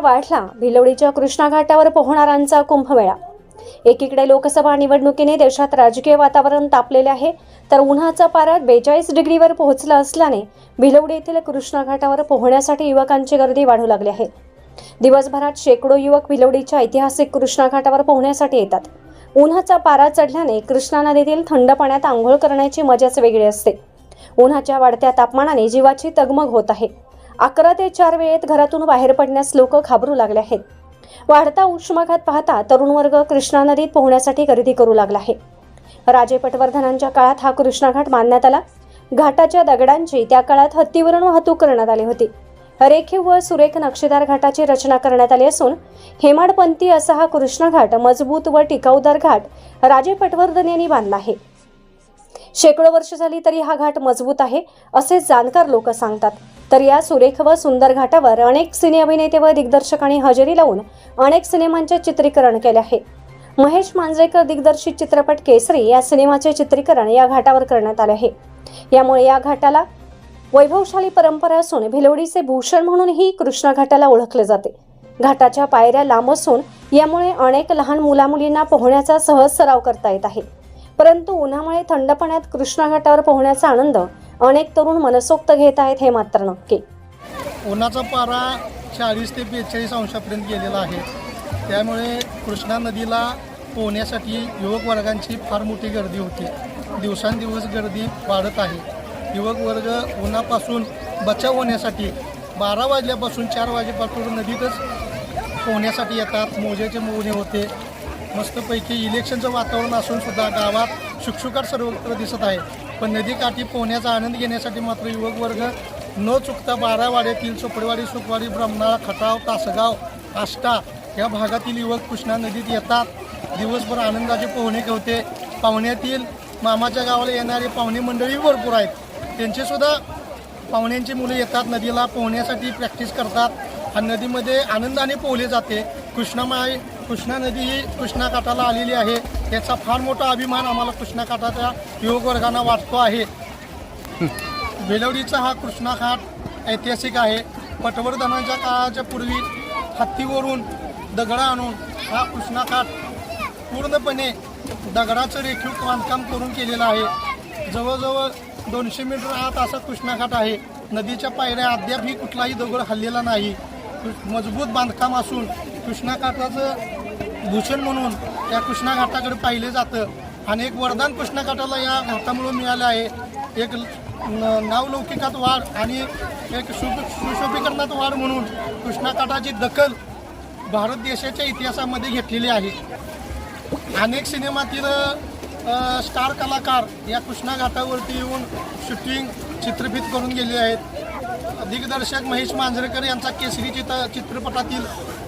वाढला. भिलवडीच्या कृष्णा घाटावर पोहणाऱ्यांचा कुंभमेळा. एकीकडे लोकसभा निवडणुकीने देशात राजकीय वातावरण तापलेले आहे तर उन्हाचा पारा बेचाळीस डिग्रीवर पोहोचला असल्याने भिलवडी येथील कृष्णा घाटावर पोहण्यासाठी युवकांची गर्दी वाढू लागली आहे. दिवसभरात शेकडो युवक भिलवडीच्या ऐतिहासिक कृष्णा घाटावर पोहण्यासाठी येतात. उन्हाचा पारा चढल्याने कृष्णा नदीतील थंड पाण्यात आंघोळ करण्याची मजाच वेगळी असते. उन्हाच्या वाढत्या तापमानाने जीवाची तगमग होत आहे. अकरा ते चार वेळेत घरातून बाहेर पडण्यास लोक घाबरू लागले आहेत. वाढता उष्माघात पाहता तरुण वर्ग कृष्णा नदीत पोहण्यासाठी खरेदी करू लागला आहे. राजे पटवर्धनांच्या काळात हा कृष्णा घाट बांधण्यात आला. घाटाच्या दगडांची त्या काळात हत्तीवरून वाहतूक करण्यात आली होती. रेखीव व सुरेख नक्षीदार घाटाची रचना करण्यात आली असून हेमाडपंथी असा हा कृष्णा घाट मजबूत व टिकाऊदार घाट राजे पटवर्धन यांनी बांधला आहे. शेकडो वर्ष झाली तरी हा घाट मजबूत आहे असे जाणकार लोक सांगतात. तर या सुरेख व सुंदर घाटावर अनेक सिने अभिनेते व दिग्दर्शकांनी हजेरी लावून अनेक सिनेमांचे चित्रीकरण केले आहे. महेश मांजरेकर दिग्दर्शित चित्रपट केसरी या सिनेमाचे चित्रीकरण या घाटावर करण्यात आले आहे. यामुळे या घाटाला वैभवशाली परंपरा असून भिलवडीचे भूषण म्हणूनही कृष्णा घाटाला ओळखले जाते. घाटाच्या पायऱ्या लांब असून यामुळे अनेक लहान मुलामुलींना पोहण्याचा सहज सराव करता येत आहे. परंतु उन्हामुळे थंड पाण्यात कृष्णा घाटावर पोहण्याचा आनंद अनेक तरुण मनसोक्त घेत आहेत हे मात्र नक्की. उन्हाचा पारा चाळीस ते बेचाळीस अंशापर्यंत गेलेला आहे. त्यामुळे कृष्णा नदीला पोहण्यासाठी युवक वर्गांची फार मोठी गर्दी होती. दिवसांदिवस गर्दी वाढत आहे. युवक वर्ग उन्हापासून बचाव होण्यासाठी बारा वाजल्यापासून चार वाजेपासून नदीतच पोहण्यासाठी येतात. मोजेचे मोहणे होते. मस्तपैकी इलेक्शनचं वातावरण असून सुद्धा गावात शुकशुकार सर्वत्र दिसत आहे. पण नदीकाठी पोहण्याचा आनंद घेण्यासाठी मात्र युवक वर्ग न चुकता बारावाड्यातील चोपडेवाडी सुखवाडी ब्रह्मनाळा खटाव तासगाव आष्टा या भागातील युवक कृष्णा नदीत येतात. दिवसभर आनंदाचे पोहणे होते. पाहुण्यातील मामाच्या गावाला येणारे पाहुणे मंडळी भरपूर आहेत. त्यांचेसुद्धा पाहुण्यांची मुलं येतात. नदीला पोहण्यासाठी प्रॅक्टिस करतात. आणि नदीमध्ये आनंदाने पोहले जाते. कृष्णामाई कृष्णा नदी ही कृष्णा काठाला आलेली आहे. याचा फार मोठा अभिमान आम्हाला कृष्णा काठाच्या युवक वर्गांना वाटतो आहे. बेलवडीचा हा कृष्णा घाट ऐतिहासिक आहे. पटवर्धनाच्या काळाच्या पूर्वी हत्तीवरून दगडा आणून हा कृष्णा घाट पूर्णपणे दगडाचं रेखीव बांधकाम करून केलेलं आहे. जवळजवळ दोनशे मीटर आत असा कृष्णा घाट आहे. नदीच्या पायऱ्या अद्यापही कुठलाही दगड हल्लेला नाही. मजबूत बांधकाम असून कृष्णाघाटाचं भूषण म्हणून या कृष्णा घाटाकडे पाहिले जातं. आणि एक वरदान कृष्णा घाटाला या घाटामुळे मिळालं आहे. एक न- नावलौकिकात वाढ आणि एक शुभ सुशोभीकरणात वाढ म्हणून कृष्णा घाटाची दखल भारत देशाच्या इतिहासामध्ये घेतलेली आहे. अनेक सिनेमातील स्टार कलाकार या कृष्णा घाटावरती येऊन शूटिंग चित्रफित करून गेले आहेत. दिग्दर्शक महेश मांजरेकर यांचा केसरी चित्र चित्रपटातील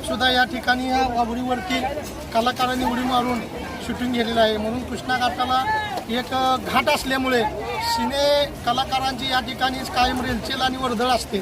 सुद्धा या ठिकाणी या वावडीवरती कलाकारांनी उडी मारून शूटिंग केलेलं आहे. म्हणून कृष्णा घाटाला एक घाट असल्यामुळे सिने कलाकारांची या ठिकाणी कायम रेलचेल आणि वर्दळ असते.